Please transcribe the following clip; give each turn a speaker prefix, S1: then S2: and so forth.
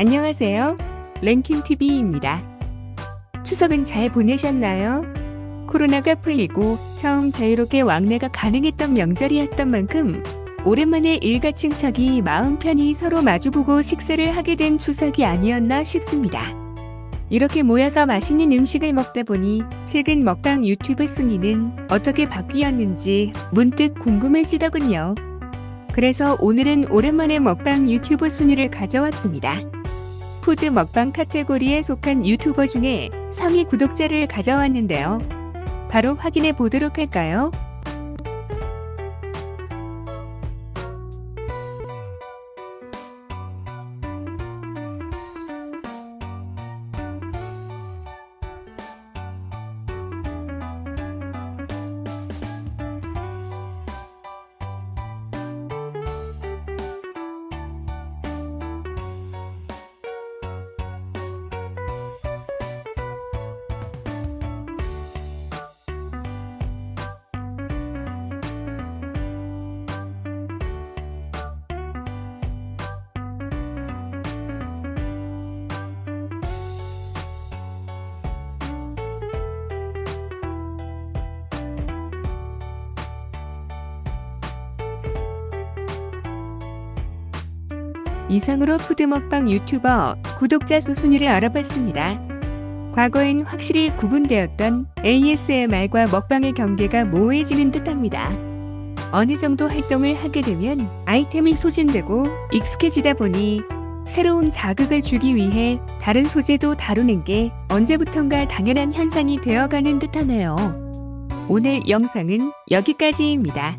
S1: 안녕하세요. 랭킹TV입니다. 추석은 잘 보내셨나요? 코로나가 풀리고 처음 자유롭게 왕래가 가능했던 명절이었던 만큼 오랜만에 일가 친척이 마음 편히 서로 마주보고 식사를 하게 된 추석이 아니었나 싶습니다. 이렇게 모여서 맛있는 음식을 먹다 보니 최근 먹방 유튜브 순위는 어떻게 바뀌었는지 문득 궁금해지더군요. 그래서 오늘은 오랜만에 먹방 유튜브 순위를 가져왔습니다. 푸드 먹방 카테고리에 속한 유튜버 중에 상위 구독자를 가져왔는데요. 바로 확인해 보도록 할까요? 이상으로 푸드 먹방 유튜버 구독자 수 순위를 알아봤습니다. 과거엔 확실히 구분되었던 ASMR과 먹방의 경계가 모호해지는 듯합니다. 어느 정도 활동을 하게 되면 아이템이 소진되고 익숙해지다 보니 새로운 자극을 주기 위해 다른 소재도 다루는 게 언제부턴가 당연한 현상이 되어가는 듯하네요. 오늘 영상은 여기까지입니다.